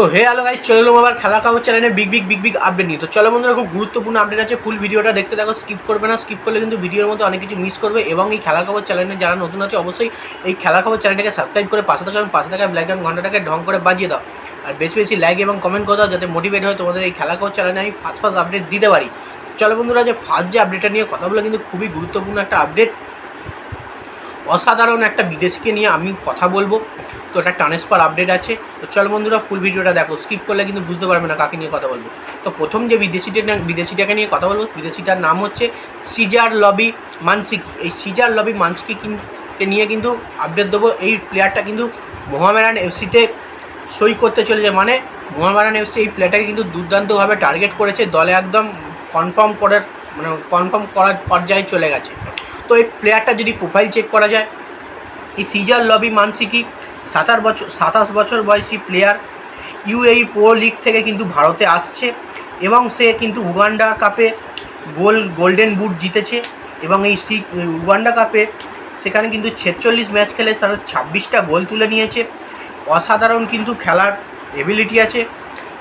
তো হে hello guys চলে এলাম আবার খেলা খবর চ্যানেলে big big big big update নিয়ে। তো চলো বন্ধুরা, খুব গুরুত্বপূর্ণ আপডেট আছে ফুল ভিডিওটা দেখতে দেখো স্কিপ করবে না স্কিপ করলে কিন্তু ভিডিওর মধ্যে অনেক কিছু মিস করবে এবং এই খেলা খবর চ্যানেলে যারা নতুন আছে, অবশ্যই এই খেলা খবর চ্যানেলটাকে সাবস্ক্রাইব করে পাশে থাকা এবং পাশে থাকা ব্ল্যাক অ্যান্ড ঘন্টাটাকে ঢং করে বাজিয়ে দাও। আর বেশি বেশি লাইক এবং কমেন্ট করে দাও, যাতে মোটিভেট হয় তোমাদের এই খেলা খবর চ্যানেলে আমি ফার্স্ট ফার্স্ট আপডেট দিতে পারি। চলো বন্ধুরা, যে ফার্স্ট যে আপডেটটা নিয়ে কথা বলে কিন্তু খুবই গুরুত্বপূর্ণ একটা আপডেট অসাধারণ একটা বিদেশিকে নিয়ে আমি কথা বলব। তো এটা ট্রান্সফার আপডেট আছে। তো চলো বন্ধুরা ফুল ভিডিওটা দেখো। স্কিপ করলে কিন্তু বুঝতে পারবে না কাকে নিয়ে কথা বলব। তো প্রথম যে বিদেশিটা বিদেশিটাকে নিয়ে কথা বলব, বিদেশিটার নাম হচ্ছে সিজার লবি মানসিকি। এই সিজার লবি মানসিকি নিয়ে কিন্তু আপডেট দেবো। এই প্লেয়ারটা কিন্তু মোহামেডান এফসিতে সই করতে চলেছে। মানে মোহামেডান এফসি এই প্লেয়ারটাকে কিন্তু দুর্দান্তভাবে টার্গেট করেছে। দলে একদম কনফার্ম করার মানে কনফার্ম করার পর্যায়ে চলে গেছে। তো এই প্লেয়ারটা যদি প্রোফাইল চেক করা যায় এই সিজার লবি মানসিকি সাতাশ বছর সাতাশ বছর বয়সী প্লেয়ার ইউএই প্রো লিগ থেকে কিন্তু ভারতে আসছে এবং সে কিন্তু উগান্ডা কাপে গোল গোল্ডেন বুট জিতেছে এবং এই সি, উগান্ডা কাপে সেখানে কিন্তু ছেচল্লিশ ম্যাচ খেলে তারা ছাব্বিশটা গোল তুলে নিয়েছে। অসাধারণ কিন্তু খেলার এবিলিটি আছে।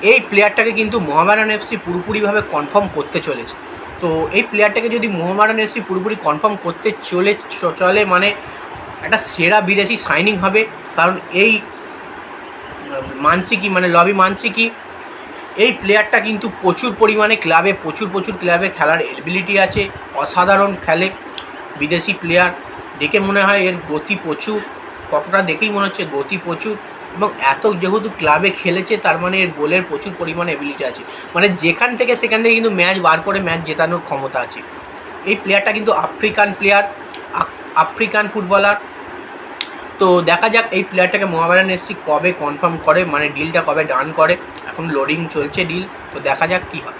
এই প্লেয়ারটাকে কিন্তু মোহামেডান এফসি পুরোপুরিভাবে কনফার্ম করতে চলেছে। তো এই প্লেয়ারটাকে যদি মোহামেডান এফসি পুরোপুরি কনফার্ম করতে চলে চলে মানে একটা সেরা বিদেশি সাইনিং হবে। কারণ এই মানসিকি মানে লবি মানসিকি, এই প্লেয়ারটা কিন্তু প্রচুর পরিমাণে ক্লাবে প্রচুর প্রচুর ক্লাবে খেলার এবিলিটি আছে, অসাধারণ খেলে বিদেশি প্লেয়ার দেখে মনে হয় এর গতি প্রচুর, কতটা দেখেই মনে হচ্ছে গতি প্রচুর। এবং এত যেহেতু ক্লাবে খেলেছে, তার মানে এর গোলের প্রচুর পরিমাণে এবিলিটি আছে। মানে যেখান থেকে সেখান থেকে কিন্তু ম্যাচ বার করে ম্যাচ জেতানোর ক্ষমতা আছে। এই প্লেয়ারটা কিন্তু আফ্রিকান প্লেয়ার আফ্রিকান ফুটবলার। তো দেখা যাক এই প্লেয়ারটাকে মোহামেডান এফসি কবে কনফার্ম করে মানে ডিলটা কবে ডান করে। এখন লোডিং চলছে ডিল তো দেখা যাক কী হয়।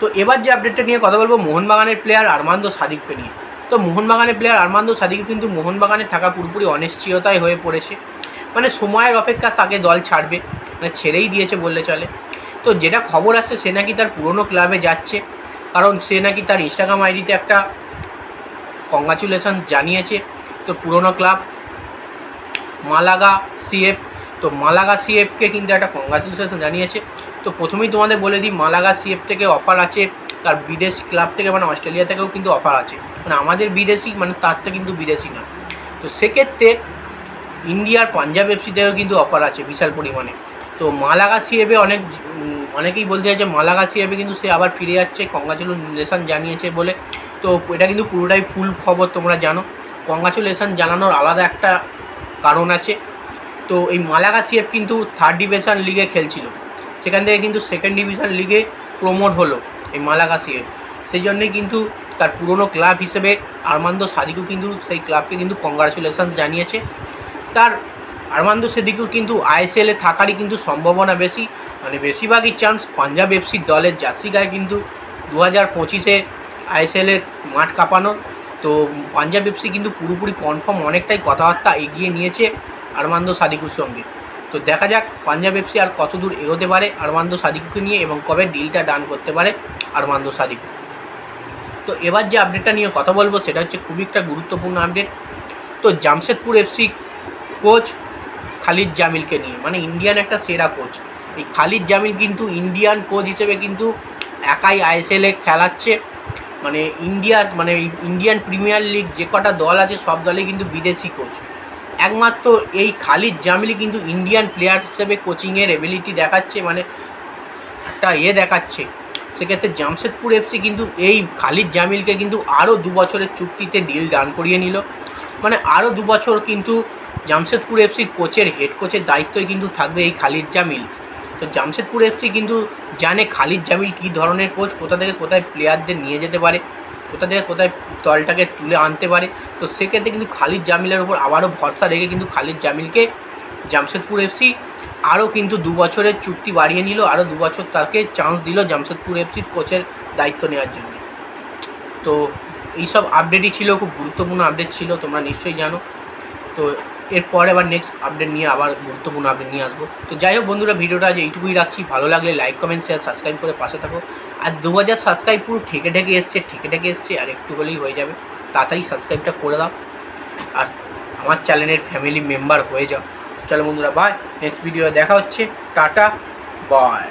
তো এবার যে আপডেটটা নিয়ে কথা বলব, মোহনবাগানের প্লেয়ার আরমান্দো সাদিককে নিয়ে। তো মোহনবাগানের প্লেয়ার আরমান্দো সাদিক কিন্তু মোহনবাগানে থাকা পুরোপুরি অনিশ্চয়তায় হয়ে পড়েছে। মানে সময়ের অপেক্ষা তাকে দল ছাড়বে মানে ছেড়েই দিয়েছে বললে চলে। তো যেটা খবর আসছে, সে নাকি তার পুরনো ক্লাবে যাচ্ছে। কারণ সে নাকি তার ইনস্টাগ্রাম আইডিতে একটা কংগ্রাচুলেশন জানিয়েছে। তো পুরনো ক্লাব, মালাগা সিএফ, তো মালাগা সিএফকে কিন্তু একটা কংগ্রাচুলেশন জানিয়েছে। তো প্রথমেই তোমাদের বলে দিই, মালাগা সিএফ থেকে অফার আছে তার বিদেশ ক্লাব থেকে মানে অস্ট্রেলিয়া থেকেও কিন্তু অফার আছে। মানে আমাদের বিদেশি মানে তার থেকে কিন্তু বিদেশি না। তো সেক্ষেত্রে ইন্ডিয়ার পাঞ্জাব এফসি থেকেও কিন্তু অফার আছে বিশাল পরিমাণে। তো মালাগা সিএফে অনেক অনেকেই বলতে চাইছে মালাগা সিএফে কিন্তু সে আবার ফিরে যাচ্ছে, কংগ্রাচুলেশন জানিয়েছে বলে। তো এটা কিন্তু পুরোটাই ফুল খবর, তোমরা জানো। কংগ্রাচুলেশন জানানোর আলাদা একটা কারণ আছে। তো এই মালাগা সিএফ কিন্তু থার্ড ডিভিশন লিগে খেলছিল। সেখান থেকে কিন্তু সেকেন্ড ডিভিশন লিগে প্রমোট হলো এই মালাগা সিএফ সেই জন্যই কিন্তু তার পুরনো ক্লাব হিসেবে আরমান্দ সাদিকু কিন্তু সেই ক্লাবকে কিন্তু কংগ্রাচুলেশন জানিয়েছে। তার আরমান্দ সেদিকু কিন্তু আইএসএলে থাকারই কিন্তু সম্ভাবনা বেশি। মানে বেশিরভাগই চান্স পাঞ্জাব এফসির দলের জার্সি গায়ে কিন্তু দু হাজার পঁচিশে আইএসএলে মাঠ কাঁপানো। তো পাঞ্জাব এফসি কিন্তু পুরোপুরি কনফার্ম অনেকটাই কথাবার্তা এগিয়ে নিয়েছে আরমান্দ সাদিকুর সঙ্গে। তো দেখা যাক পাঞ্জাব এফসি আর কত দূর এগোতে পারে আরমান্দ সাদিকুকে নিয়ে এবং কবে ডিলটা ডান করতে পারে আরমান্দ সাদিকু। তো এবার যে আপডেটটা নিয়ে কথা বলব সেটা হচ্ছে খুবই একটা গুরুত্বপূর্ণ আপডেট তো জামশেদপুর এফসি কোচ খালিদ জামিলকে নিয়ে মানে ইন্ডিয়ান একটা সেরা কোচ এই খালিদ জামিল কিন্তু ইন্ডিয়ান কোচ হিসেবে কিন্তু একাই আইএসএলে খেলাচ্ছে। মানে ইন্ডিয়ার মানে ইন্ডিয়ান প্রিমিয়ার লিগ যে কটা দল আছে, সব দলে কিন্তু বিদেশি কোচ একমাত্র এই খালিদ জামিলি কিন্তু ইন্ডিয়ান প্লেয়ার হিসেবে কোচিংয়ের এবিলিটি দেখাচ্ছে মানে একটা ইয়ে দেখাচ্ছে। সেক্ষেত্রে জামশেদপুর এফসি কিন্তু এই খালিদ জামিলকে কিন্তু আরও দু বছরের চুক্তিতে ডিল ডান করিয়ে নিল। মানে আরও দু বছর কিন্তু জামশেদপুর এফসির কোচের হেড কোচের দায়িত্বই কিন্তু থাকবে এই খালিদ জামিল। তো জামশেদপুর এফসি কিন্তু জানে খালিদ জামিল কী ধরনের কোচ কোথা থেকে কোথায় প্লেয়ারদের নিয়ে যেতে পারে, কোথা থেকে কোথায় দলটাকে তুলে আনতে পারে। তো সেক্ষেত্রে কিন্তু খালিদ জামিলের উপর আবারও ভরসা রেখে কিন্তু খালিদ জামিলকে জামশেদপুর এফসি আরও কিন্তু দু বছরের চুক্তি বাড়িয়ে নিল, আরও দু বছর তাকে চান্স দিল জামশেদপুর এফসির কোচের দায়িত্ব নেওয়ার জন্য। তো এইসব আপডেটই ছিল, খুব গুরুত্বপূর্ণ আপডেট ছিল, তোমরা নিশ্চয়ই জানো। তো এরপরে আবার নেক্সট আপডেট নিয়ে আবার গুরুত্বপূর্ণ আপডেট নিয়ে আসব। তো যাই হোক বন্ধুরা, ভিডিওটা আজ এইটুকুই রাখছি। ভালো লাগলে লাইক কমেন্ট শেয়ার সাবস্ক্রাইব করে পাশে থাকো। আর দু হাজার সাবস্ক্রাইব পুরো ঠেকে ঠেকে এসছে, ঠেকে ঠেকে এসছে, আর একটু হলেই হয়ে যাবে। তাড়াতাড়ি সাবস্ক্রাইবটা করে দাও। আর আমার চ্যানেলের ফ্যামিলি মেম্বার হয়ে যাও। চলো বন্ধুরা বাই নেক্সট ভিডিও দেখা হচ্ছে। Tata bye